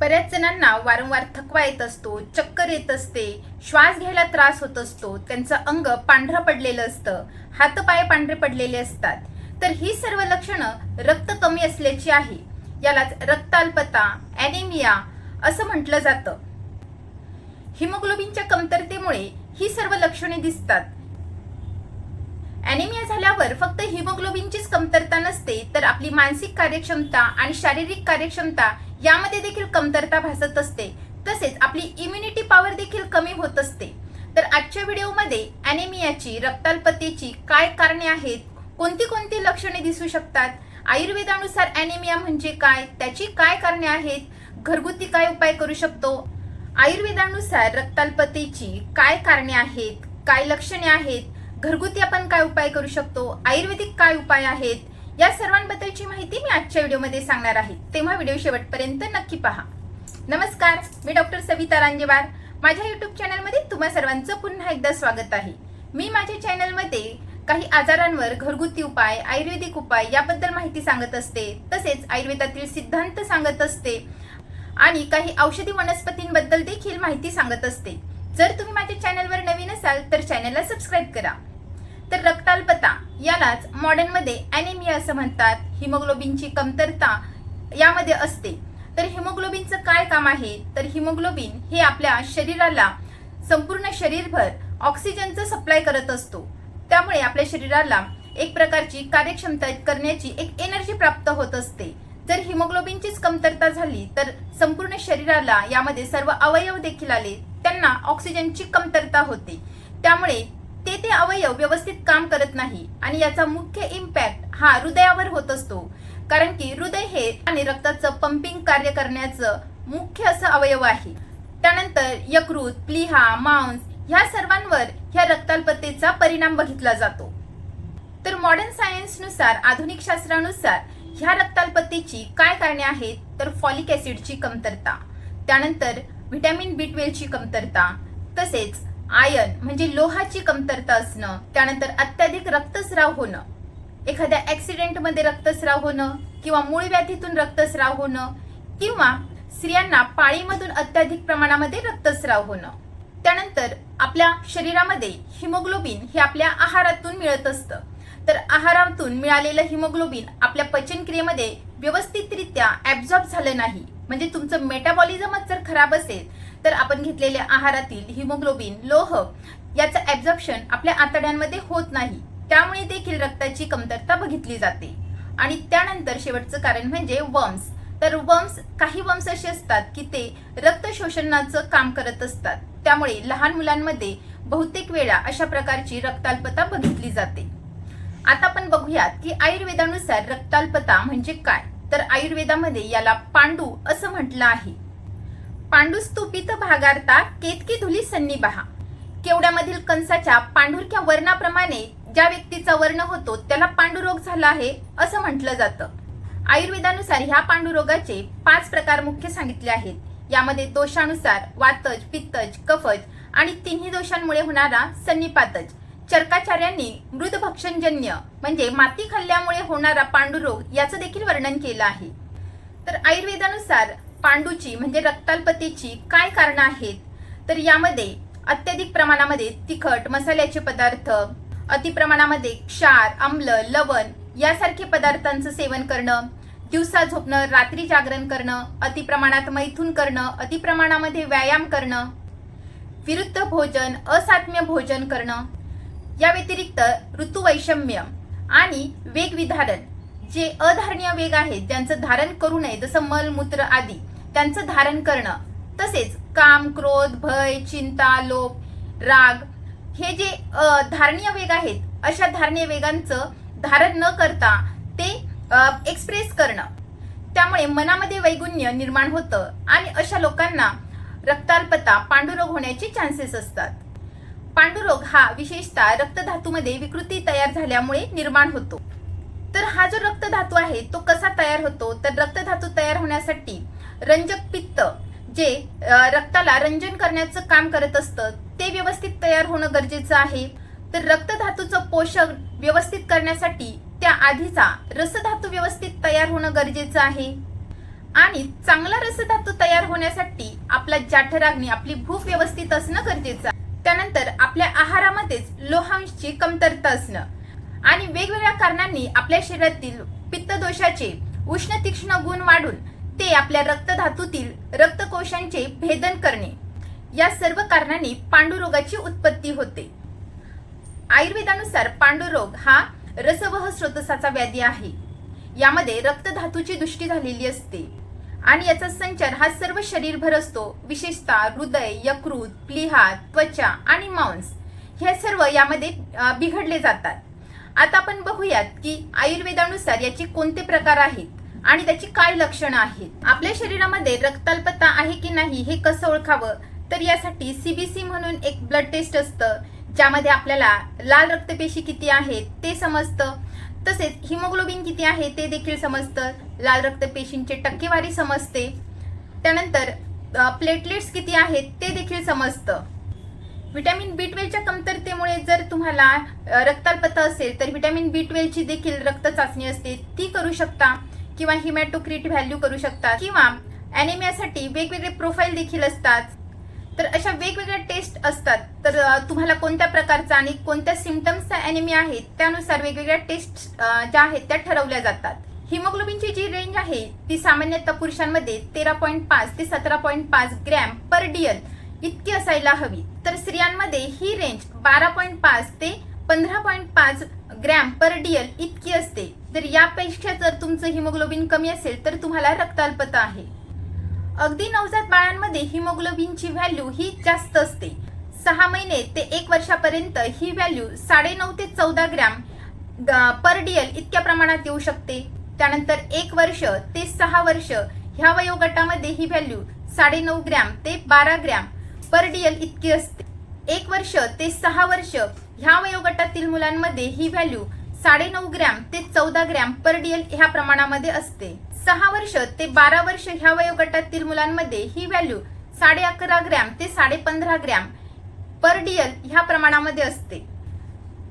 बऱ्याच जणांना वारंवार थकवा येत असतो चक्कर येत असते श्वास घ्यायला त्रास होत असतो त्यांचं अंग पांढरं पडलेलं असतं हातपाय पांढरे पडलेले असतात. तर ही सर्व लक्षणं रक्त कमी असल्याची आहे. यालाच रक्ताल्पता ॲनिमिया असं म्हटलं जातं. हिमोग्लोबिनच्या कमतरतेमुळे ही सर्व लक्षणे दिसतात. ॲनिमिया झाल्यावर फक्त हिमोग्लोबिनचीच कमतरता नसते तर आपली मानसिक कार्यक्षमता आणि शारीरिक कार्यक्षमता यामध्ये देखील कमतरता भासत असते. तसेच आपली इम्युनिटी पॉवर देखील कमी होत असते. तर आजच्या व्हिडिओमध्ये अॅनेमियाची रक्ताल्पतेची काय कारणे आहेत? कोणती कोणती लक्षणे दिसू शकतात? आयुर्वेदानुसार अॅनेमिया म्हणजे काय? त्याची काय कारणे आहेत? घरगुती काय उपाय करू शकतो? आयुर्वेदानुसार रक्ताल्पतेची काय कारणे आहेत? काय लक्षणे आहेत? घरगुती आपण काय उपाय करू शकतो? आयुर्वेदिक काय उपाय आहेत? या सर्वांबद्दलची माहिती मी आजच्या व्हिडिओमध्ये सांगणार आहे. तेव्हा व्हिडिओ शेवटपर्यंत नक्की पहा. नमस्कार मी डॉक्टर सविता रांजेवार. माझ्या युट्यूब चॅनलमध्ये तुम्हा सर्वांचं पुन्हा एकदा स्वागत आहे. मी माझ्या चॅनलमध्ये काही आजारांवर घरगुती उपाय आयुर्वेदिक उपाय याबद्दल माहिती सांगत असते तसेच आयुर्वेदातील सिद्धांत सांगत असते आणि काही औषधी वनस्पतींबद्दल देखील माहिती सांगत असते. जर तुम्ही माझ्या चॅनलवर नवीन असाल तर चॅनलला सबस्क्राईब करा. तर रक्ताल्पता यालाच मॉडर्नमध्ये ॲनिमिया असं म्हणतात. हिमोग्लोबिनची कमतरता यामध्ये असते. तर हिमोग्लोबिनचं काय काम आहे? तर हिमोग्लोबिन हे आपल्या शरीराला संपूर्ण शरीरभर ऑक्सिजनचं सप्लाय करत असतो. त्यामुळे आपल्या शरीराला एक प्रकारची कार्यक्षमता करण्याची एक एनर्जी प्राप्त होत असते. जर हिमोग्लोबिनचीच कमतरता झाली तर संपूर्ण शरीराला यामध्ये सर्व अवयव देखील आले त्यांना ऑक्सिजनची कमतरता होते. त्यामुळे ते ते अवयव व्यवस्थित काम करत नाही आणि याचा मुख्य इम्पॅक्ट हा हृदयावर होत असतो. कारण की हृदय हे आणि रक्ताचं पंपिंग कार्य करण्याचं मुख्य असं अवयव आहे. त्यानंतर यकृत प्लीहा मांस ह्या सर्वांवर ह्या रक्ताल्पतेचा परिणाम बघितला जातो. तर मॉडर्न सायन्सनुसार आधुनिक शास्त्रानुसार ह्या रक्ताल्पतेची काय कारणे आहेत? तर फॉलिक ऍसिडची कमतरता त्यानंतर व्हिटॅमिन बी ट्वेल्वची कमतरता तसेच आयन म्हणजे लोहाची कमतरता असणं त्यानंतर अत्याधिक रक्तस्राव होणं. एखाद्या ॲक्सिडेंटमध्ये रक्तस्राव होणं किंवा मूळ व्याधीतून रक्तस्राव होणं किंवा स्त्रियांना पाळीमधून अत्याधिक प्रमाणामध्ये रक्तस्राव होणं. त्यानंतर आपल्या शरीरामध्ये हिमोग्लोबिन हे आपल्या आहारातून मिळत असतं. तर आहारातून मिळालेलं हिमोग्लोबिन आपल्या पचनक्रियेमध्ये व्यवस्थितरित्या ऍब्झॉर्ब झालं नाही. म्हणजे तुमचं मेटाबॉलिझमच जर खराब असेल तर आपण घेतलेल्या आहारातील हिमोग्लोबिन लोह याचं ऍब्झॉर्प्शन आपल्या आतड्यांमध्ये होत नाही. त्यामुळे देखील रक्ताची कमतरता बघितली जाते. आणि त्यानंतर शेवटचं कारण म्हणजे वम्स तर वम्स काही वम्स असे असतात की ते रक्त शोषणाचं काम करत असतात. त्यामुळे लहान मुलांमध्ये बहुतेक वेळा अशा प्रकारची रक्ताल्पता बघितली जाते. आता आपण बघूयात की आयुर्वेदानुसार रक्ताल्पता म्हणजे काय? तर आयुर्वेदामध्ये याला पांडू असं म्हटलं आहे. पांडुस्तुपित भागारता केतकी धुली सन्निबाहा केवड्यामधील कंसाच्या पांढुरक्या वर्णाप्रमाणे ज्या व्यक्तीचा वर्ण होतो त्याला पांडुरोग झाला आहे असं म्हटलं जातं. आयुर्वेदानुसार ह्या पांडुरोगाचे पाच प्रकार मुख्य सांगितले आहेत. यामध्ये दोषानुसार वातज पित्तज कफज आणि तिन्ही दोषांमुळे होणारा सन्निपातज. चर्काचार्यांनी मृदभक्षणजन्य म्हणजे माती खाल्ल्यामुळे होणारा पांडुरोग याचं देखील वर्णन केलं आहे. तर आयुर्वेदानुसार पांडूची म्हणजे रक्ताल्पतेची काय कारणं आहेत? तर यामध्ये अत्याधिक प्रमाणामध्ये तिखट मसाल्याचे पदार्थ अतिप्रमाणामध्ये क्षार आम्ल लवण यासारखे पदार्थांचं सेवन करणं दिवसा झोपणं रात्री जागरण करणं अतिप्रमाणात मैथून करणं अतिप्रमाणामध्ये व्यायाम करणं विरुद्ध भोजन असात्म्य भोजन करणं या व्यतिरिक्त ऋतुवैषम्य आणि वेगविधारण जे अधारणीय वेग आहेत त्यांचं धारण करू नये जसं मल मूत्र आदी त्यांचं धारण करणं. तसेच काम क्रोध भय चिंता लोभ राग हे जे धारणीय वेग आहेत अशा धारणीय वेगांचं धारण न करता ते एक्सप्रेस करणं. त्यामुळे मनामध्ये वैगुण्य निर्माण होतं आणि अशा लोकांना रक्ताल्पता पांडुरोग होण्याचे चान्सेस असतात. पांडुरोग हा विशेषतः रक्तधातूमध्ये विकृती तयार झाल्यामुळे निर्माण होतो. तर हा जो रक्तधातू आहे तो कसा तयार होतो? तर रक्तधातू तयार होण्यासाठी रंजक पित्त जे रक्ताला रंजन करण्याचं काम करत असतं ते व्यवस्थित तयार होणं गरजेचं आहे. तर रक्तधातूचं पोषक व्यवस्थित करण्यासाठी त्या आधीचा रसधातू व्यवस्थित तयार होणं गरजेचं आहे. आणि चांगला रसधातू तयार होण्यासाठी आपला जाठराग्नी आपली भूक व्यवस्थित असणं गरजेचं आहे. त्यानंतर आपल्या आहारामध्येच लोहांशची कमतरता असणं. आणि वेगवेगळ्या कारणांनी आपल्या शरीरातील पित्तदोषाचे उष्ण तीक्ष्ण गुण वाढून ते आपल्या रक्तधातूतील रक्तकोशांचे भेदन करणे. या सर्व कारणांनी पांडुरोगाची उत्पत्ती होते. आयुर्वेदानुसार पांडुरोग हा रसवह स्रोतसाचा व्याधी आहे. यामध्ये रक्तधातूची दृष्टी झालेली असते आणि याचा संचार हा सर्व शरीरभर असतो. विशेषतः हृदय यकृत प्लीहा त्वचा आणि मांस हे सर्व यामध्ये बिघडले जातात. आता आपण बघूयात की आयुर्वेदानुसार याचे कोणते प्रकार आहेत आणि त्याची काय लक्षणं आहेत? आपल्या शरीरामध्ये रक्ताल्पता आहे की नाही हे कसं ओळखावं? तर यासाठी सीबीसी म्हणून एक ब्लड टेस्ट असतं ज्यामध्ये आपल्याला लाल रक्तपेशी किती आहेत ते समजतं. तसेच हिमोग्लोबिन किती आहे ते देखील समजतं. लाल रक्तपेशींची टक्केवारी समजते. त्यानंतर प्लेटलेट्स किती आहेत ते देखील समजतं. व्हिटॅमिन बी ट्वेल्वच्या कमतरतेमुळे जर तुम्हाला अ, रक्ताल्पता असेल तर व्हिटॅमिन बी ट्वेल्वची देखील रक्त चाचणी असते. ती करू शकता किंवा हिमॅटोक्रिट व्हॅल्यू करू शकता किंवा ॲनिमियासाठी वेगवेगळे प्रोफाईल देखील असतात. तर अशा वेगवेगळ्या टेस्ट असतात. तर तुम्हाला कोणत्या प्रकारचा आणि कोणत्या सिमटम्सचा ॲनिमिया आहे त्यानुसार वेगवेगळ्या टेस्ट ज्या आहेत त्या ठरवल्या जातात. हिमोग्लोबिनची जी रेंज आहे ती सामान्यतः पुरुषांमध्ये तेरा पॉईंट पाच ते सतरा पॉईंट पाच ग्रॅम पर डियल इतकी असायला हवी. तर स्त्रियांमध्ये ही रेंज बारा पॉईंट पाच ते पंधरा पॉईंट पाच ग्रॅम पर डियल इतकी असते. तर यापेक्षा जर तुमचं हिमोग्लोबिन कमी असेल तर तुम्हाला रक्ताल्पता आहे. अगदी नवजात बाळांमध्ये हिमोग्लोबिनची व्हॅल्यू ही जास्त असते. सहा महिने ते एक वर्षापर्यंत ही व्हॅल्यू साडेनऊ ते चौदा ग्रॅम पर डियल इतक्या प्रमाणात येऊ शकते. त्यानंतर एक वर्ष ते सहा वर्ष ह्या वयोगटामध्ये ही व्हॅल्यू साडेनऊ ग्रॅम ते बारा ग्रॅम पर इतकी असते. एक वर्ष ते सहा वर्ष ह्या वयोगटातील मुलांमध्ये ही व्हॅल्यू साडेनऊ ग्रॅम ते चौदा ग्रॅम पर डीएल ह्या प्रमाणामध्ये असते. सहा वर्ष ते बारा वर्ष ह्या वयोगटातील मुलांमध्ये ही व्हॅल्यू साडे अकरा ग्रॅम ते साडे पंधरा ग्रॅम पर डीएल ह्या प्रमाणामध्ये असते.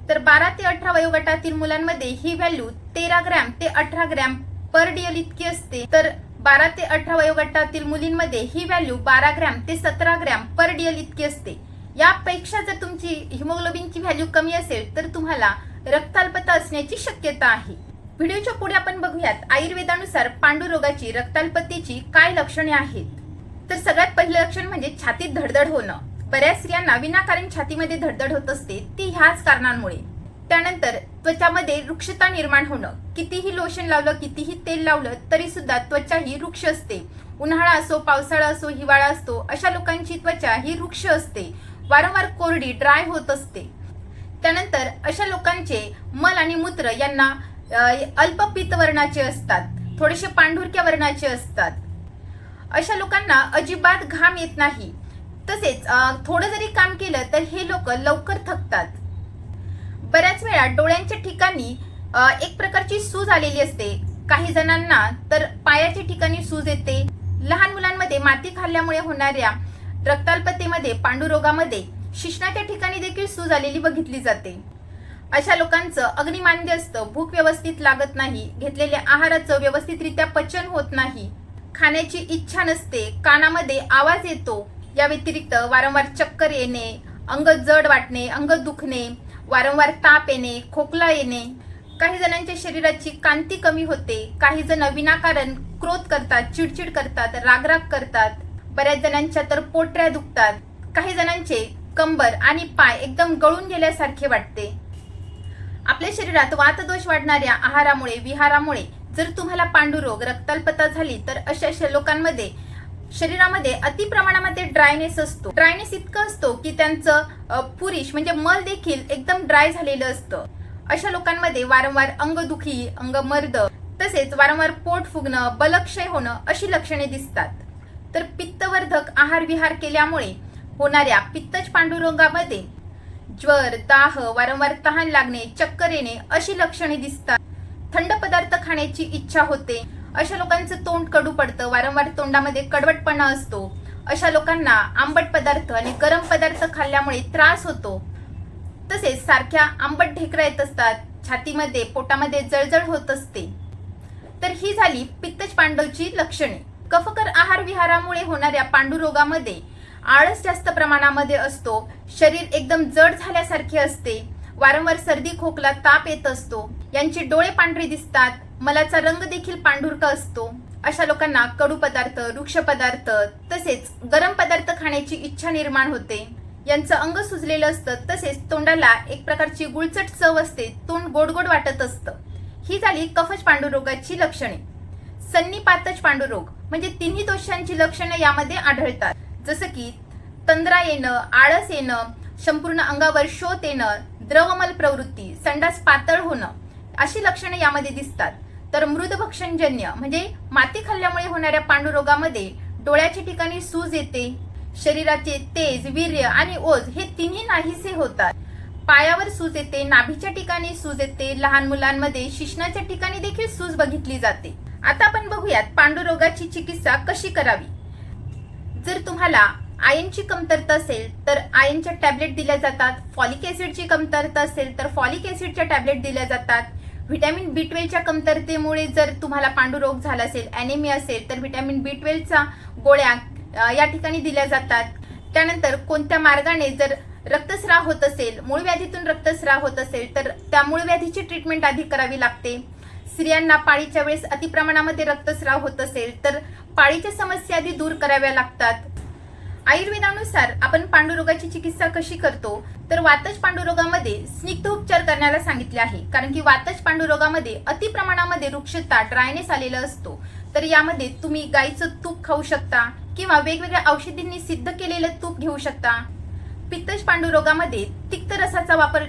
तर बारा ते अठरा वयोगटातील मुलांमध्ये ही व्हॅल्यू तेरा ग्रॅम ते अठरा ग्रॅम पर डीएल इतकी असते. तर बारा ते अठरा वयोगटातील मुलींमध्ये ही व्हॅल्यू बारा ग्रॅम ते सतरा ग्रॅम पर डीएल इतकी असते. यापेक्षा जर तुमची हिमोग्लोबिनची व्हॅल्यू कमी असेल तर तुम्हाला रक्ताल्पता असण्याची शक्यता आहे. व्हिडिओच्या पुढे आपण बघूयात आयुर्वेदानुसार पांडुरोगाची रक्ताल्पतेची काय लक्षणे आहेत. तर सगळ्यात पहिलं लक्षण म्हणजे छातीत धडधड होणं. बऱ्याच स्त्रियांना विनाकारण छातीमध्ये धडधड होत असते ती ह्याच कारणांमुळे. त्यानंतर त्वचामध्ये वृक्षता निर्माण होणं. कितीही लोशन लावलं कितीही तेल लावलं तरी सुद्धा त्वचा ही वृक्ष असते. उन्हाळा असो पावसाळा असो हिवाळा असतो अशा लोकांची त्वचा ही वृक्ष असते. वारंवार कोरडी ड्राय होत असते. त्यानंतर अशा लोकांचे मल आणि मूत्र यांना अल्पपित अल्प वर्णाचे असतात. थोडेसे पांढुरक्या वर्णाचे असतात. अशा लोकांना अजिबात घाम येत नाही. तसेच थोडं जरी काम केलं तर हे लोक लवकर थकतात. बऱ्याच वेळा डोळ्यांच्या ठिकाणी एक प्रकारची सूज आलेली असते. काही जणांना तर पायाच्या ठिकाणी सूज येते. लहान मुलांमध्ये माती खाल्ल्यामुळे होणाऱ्या रक्ताल्पतेमध्ये पांडुरोगामध्ये शिश्नाच्या ठिकाणी देखील सूज आलेली बघितली जाते. अशा लोकांचं अग्निमान्य असतं. भूक व्यवस्थित लागत नाही. घेतलेल्या आहाराचं व्यवस्थितरित्या पचन होत नाही. खाण्याची इच्छा नसते. कानामध्ये आवाज येतो. या व्यतिरिक्त वारंवार चक्कर येणे अंग जड वाटणे अंग दुखणे वारंवार ताप येणे खोकला येणे. काही जणांच्या शरीराची कांती कमी होते. काही जण विनाकारण क्रोध करतात चिडचिड करतात रागराग करतात. बऱ्याच जणांच्या तर पोटऱ्या दुखतात. काही जणांचे कंबर आणि पाय एकदम गळून गेल्यासारखे वाटते. आपल्या शरीरात वातदोष वाढणाऱ्या आहारामुळे विहारामुळे जर तुम्हाला पांडुरोग रक्ताल्पता झाली तर अशा अशा लोकांमध्ये शरीरामध्ये अति प्रमाणामध्ये ड्रायनेस असतो. ड्रायनेस इतकं असतो की त्यांचं अ, म्हणजे मल देखील एकदम ड्राय झालेलं असतं. अशा लोकांमध्ये वारंवार अंगदुखी अंगमर्द तसेच वारंवार पोट फुगणं बलक्षय होणं अशी लक्षणे दिसतात. तर पित्तवर्धक आहार विहार केल्यामुळे होणाऱ्या पित्तज पांडुरोगामध्ये ज्वर दाह वारंवार तहान लागणे चक्कर येणे अशी लक्षणे दिसतात. थंड पदार्थ खाण्याची इच्छा होते. अशा लोकांचं तोंड कडू पडतं वारंवार तोंडामध्ये कडवटपणा असतो. अशा लोकांना आंबट पदार्थ आणि गरम पदार्थ खाल्ल्यामुळे त्रास होतो. तसेच सारख्या आंबट ढेकरा येत असतात छातीमध्ये पोटामध्ये जळजळ होत असते. तर ही झाली पित्तज पांडवची लक्षणे. कफकर आहार विहारामुळे होणाऱ्या पांडुरोगामध्ये आळस जास्त प्रमाणामध्ये असतो शरीर एकदम जड झाल्यासारखे असते. वारंवार सर्दी खोकला ताप येत असतो. यांचे डोळे पांढरे दिसतात. मलाचा रंग देखील पांढुरका असतो. अशा लोकांना कडू पदार्थ वृक्ष पदार्थ तसेच गरम पदार्थ खाण्याची इच्छा निर्माण होते. यांचं अंग सुजलेलं असतं. तसेच तोंडाला एक प्रकारची गुळचट चव असते. तोंड गोड गोड वाटत असतं. ही झाली कफज पांडुरोगाची लक्षणे. सन्निपातच पांडुरोग म्हणजे तिन्ही दोषांची लक्षणं यामध्ये आढळतात. जसं की तंद्रा येणं आळस येणं संपूर्ण अंगावर शोध येणं द्रवमल प्रवृत्ती संडास पातळ होणं अशी लक्षणं यामध्ये दिसतात. तर मृदभक्षणजन्य म्हणजे माती खाल्ल्यामुळे होणाऱ्या पांडुरोगामध्ये डोळ्याच्या ठिकाणी सूज येते. शरीराचे तेज वीर्य आणि ओझ हे तिन्ही नाहीसे होतात. पायावर सूज येते नाभीच्या ठिकाणी सूज येते लहान मुलांमध्ये शिश्नाच्या ठिकाणी देखील सूज बघितली जाते. आता आपण बघूयात पांडुरोगाची चिकित्सा कशी करावी? जर तुम्हाला आयनची कमतरता असेल तर आयनच्या टॅबलेट दिल्या जातात. फॉलिक ऍसिडची कमतरता असेल तर फॉलिक ऍसिडच्या टॅबलेट दिल्या जातात. व्हिटॅमिन बी ट्वेल्वच्या कमतरतेमुळे जर तुम्हाला पांडुरोग झाला असेल अॅनेमिया असेल तर व्हिटॅमिन बी ट्वेल्वचा गोळ्या या ठिकाणी दिल्या जातात. त्यानंतर कोणत्या मार्गाने जर रक्तस्राव होत असेल मूळ व्याधीतून रक्तस्राव होत असेल तर त्या मूळ व्याधीची ट्रीटमेंट आधी करावी लागते. स्त्रियांना पाळीच्या वेळेस अतिप्रमाणामध्ये रक्तस्राव होत असेल तर पाळीच्या समस्या आधी दूर कराव्या लागतात. आयुर्वेदानुसार आपण पांडुरोगाची चिकित्सा कशी करतो तर वातज पांडुरोगामध्ये स्निग्ध उपचार करण्याला सांगितले आहे. कारण की वातज पांडुरोगामध्ये अति प्रमाणामध्ये वृक्षता ड्रायनेस आलेला असतो. तर यामध्ये तुम्ही गाईचं तूप खाऊ शकता किंवा वेगवेगळ्या औषधींनी सिद्ध केलेलं तूप घेऊ शकता. पित्तज पांडुरोगामध्ये तिक्त रसाचा वापर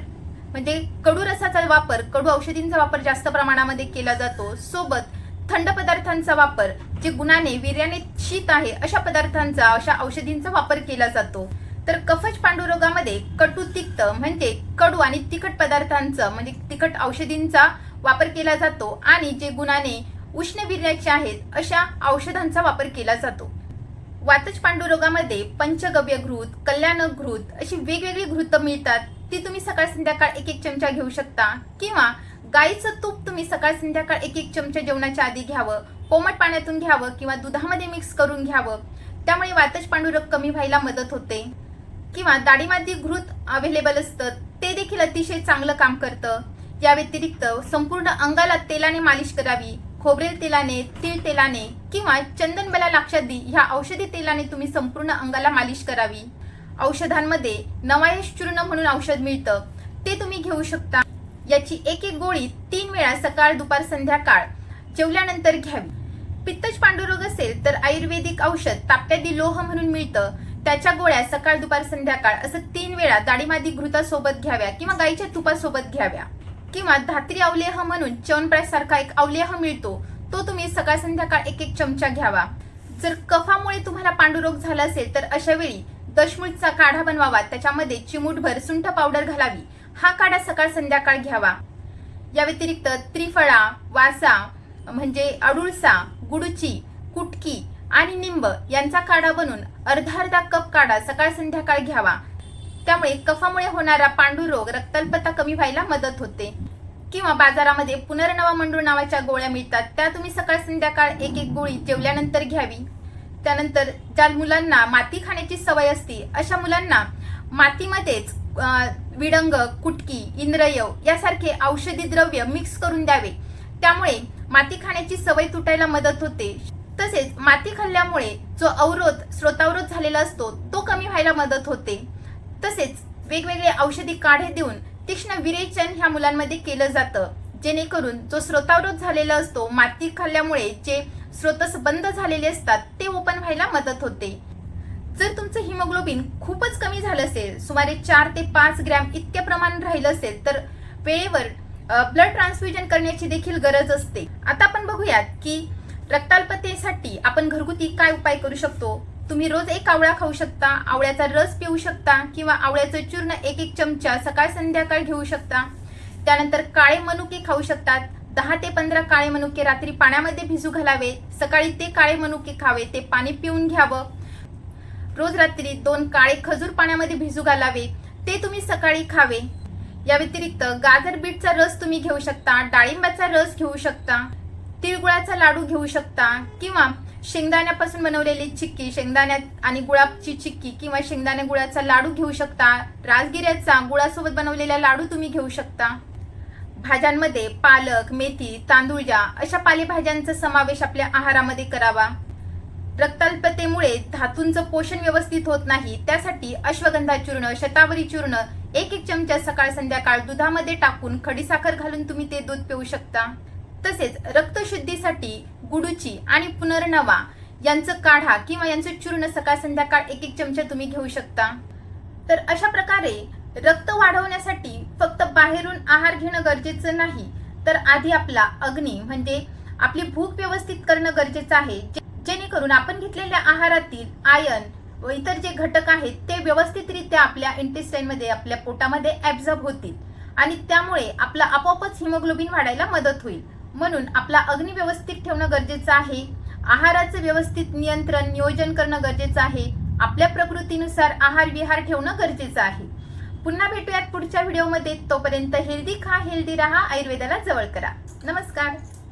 म्हणजे कडू रसाचा वापर कडू औषधींचा वापर जास्त प्रमाणामध्ये केला जातो. सोबत थंड पदार्थांचा वापर जे गुणाने वीर्याने शीत आहे अशा पदार्थांचा अशा औषधींचा वापर केला जातो. तर कफज पांडुरोगामध्ये कटू तिक्त म्हणजे कडू आणि तिखट पदार्थांचं म्हणजे तिखट औषधींचा वापर केला जातो आणि जे गुणाने उष्ण वीर्याचे आहेत अशा औषधांचा वापर केला जातो. वातज पांडुरोगामध्ये पंचगव्य घृत कल्याण घृत अशी वेगवेगळी घृत मिळतात. ती तुम्ही सकाळ संध्याकाळ एक एक चमचा घेऊ शकता किंवा गाईचं तूप तुम्ही सकाळ संध्याकाळ एक एक चमचा जेवणाच्या आधी घ्यावं कोमट पाण्यातून घ्यावं किंवा दुधामध्ये मिक्स करून घ्यावं. त्यामुळे वातच पांडुरोग कमी व्हायला मदत होते. किंवा दाढीमादी घृत अवेलेबल असतं ते देखील अतिशय चांगलं काम करतं. या व्यतिरिक्त संपूर्ण अंगाला तेलाने मालिश करावी खोबरेल तेलाने तीळ तेलाने किंवा चंदनबला लाक्षादी ह्या औषधी तेलाने तुम्ही संपूर्ण अंगाला मालिश करावी. औषधांमध्ये नवायश चूर्ण म्हणून औषध मिळतं ते तुम्ही घेऊ शकता. याची एक एक गोळी तीन वेळा सकाळ दुपार संध्याकाळ जेवल्यानंतर घ्यावी. पित्तज पांडुरोग असेल तर आयुर्वेदिक औषध ताप्यादी लोह म्हणून मिळतं. त्याच्या गोळ्या सकाळ दुपार संध्याकाळ असं तीन वेळा दाढीमादी घृतासोबत घ्याव्या किंवा गाईच्या तुपासोबत घ्याव्या. किंवा धात्री अवलेह म्हणून च्यवनप्राश सारखा एक अवलेह मिळतो तो तुम्ही सकाळ संध्याकाळ एक एक चमचा घ्यावा. जर कफामुळे तुम्हाला पांडुरोग झाला असेल तर अशा वेळी दशमुळचा काढा बनवावा. त्याच्यामध्ये चिमूटभर सुंठ पावडर घालावी. हा काढा सकाळ संध्याकाळ घ्यावा. या व्यतिरिक्त त्रिफळा वासा म्हणजे अडुळसा गुडुची कुटकी आणि निंब यांचा काढा बनवून अर्धा अर्धा कप काढा सकाळ संध्याकाळ घ्यावा. त्यामुळे कफामुळे होणारा पांडुरोग रक्तल्पता कमी व्हायला मदत होते. किंवा बाजारामध्ये पुनर्नवा मंडूळ नावाच्या गोळ्या मिळतात त्या तुम्ही सकाळ संध्याकाळ एक एक गोळी जेवल्यानंतर घ्यावी. त्यानंतर ज्या मुलांना माती खाण्याची सवय असते अशा मुलांना मातीमध्येच विडंग कुटकी इंद्रयव यासारखे औषधी द्रव्य मिक्स करून द्यावे. त्यामुळे माती खाण्याची सवय तुटायला मदत होते. तसेच माती खाल्ल्यामुळे जो अवरोध स्रोतावरोध झालेला असतो तो कमी व्हायला मदत होते. तसेच वेगवेगळे औषधी काढे देऊन तीक्ष्ण विरेचन ह्या मुलांमध्ये केलं जातं. जेणेकरून जो स्रोतावरोध झालेला असतो माती खाल्ल्यामुळे जे स्रोतस बंद झालेले असतात ते ओपन व्हायला मदत होते. जर तुमचं हिमोग्लोबिन खूपच कमी झालं असेल सुमारे चार ते पाच ग्रॅम इतक्या प्रमाण राहिलं असेल तर वेळेवर ब्लड ट्रान्सफ्युजन करण्याची देखील गरज असते. आता आपण बघूयात की रक्ताल्पतेसाठी आपण घरगुती काय उपाय करू शकतो? तुम्ही रोज एक आवळा खाऊ शकता आवळ्याचा रस पिऊ शकता किंवा आवळ्याचं चूर्ण एक एक चमचा सकाळ संध्याकाळ घेऊ शकता. त्यानंतर काळे मनुके खाऊ शकतात. दहा ते पंधरा काळे मनुके रात्री पाण्यामध्ये भिजू घालावे. सकाळी ते काळे मनुके खावे ते पाणी पिऊन घ्यावं. रोज रात्री दोन काळे खजूर पाण्यामध्ये भिजू घालावे. ते तुम्ही सकाळी खावे. या व्यतिरिक्त गाजर बीटचा रस तुम्ही घेऊ शकता डाळिंबाचा रस घेऊ शकता तिळगुळाचा लाडू घेऊ शकता किंवा शेंगदाण्यापासून बनवलेली चिक्की शेंगदाण्यात आणि गुळाची चिक्की किंवा शेंगदाणे गुळाचा लाडू घेऊ शकता. राजगिऱ्याचा गुळासोबत बनवलेला लाडू तुम्ही घेऊ शकता. भाज्यांमध्ये पालक मेथी तांदूळजा अशा पालेभाज्यांचा समावेश आपल्या आहारामध्ये करावा. रक्ताल्पतेमुळे धातूंचं पोषण व्यवस्थित होत नाही त्यासाठी अश्वगंधा चूर्ण शतावरी चूर्ण एक एक चमचा सकाळ संध्याकाळ दुधामध्ये टाकून खडीसाखर घालून तुम्ही ते दूध पिऊ शकता. तसेच रक्तशुद्धीसाठी गुडूची आणि पुनर्नवा यांचं काढा किंवा यांचं चूर्ण सकाळ संध्याकाळ एक एक चमचा तुम्ही घेऊ शकता. तर अशा प्रकारे रक्त वाढवण्यासाठी फक्त बाहेरून आहार घेणं गरजेचं नाही तर आधी आपला अग्नी म्हणजे आपली भूक व्यवस्थित करणं गरजेचं आहे जेणेकरून आपण घेतलेल्या आहारातील आयन व इतर जे घटक आहेत ते व्यवस्थितरित्या आपल्या इंटेस्टाईनमध्ये आपल्या पोटामध्ये ॲब्झॉर्ब होतील. आणि त्यामुळे आपला आपोआपच हिमोग्लोबिन वाढायला मदत होईल. म्हणून आपला अग्नी व्यवस्थित ठेवणं गरजेचं आहे. आहाराचं व्यवस्थित नियंत्रण नियोजन करणं गरजेचं आहे. आपल्या प्रकृतीनुसार आहार विहार ठेवणं गरजेचं आहे. पुन्हा भेटूयात पुढच्या व्हिडिओमध्ये तोपर्यंत हेल्दी खा हेल्दी राहा. आयुर्वेदाला जवळ करा. नमस्कार.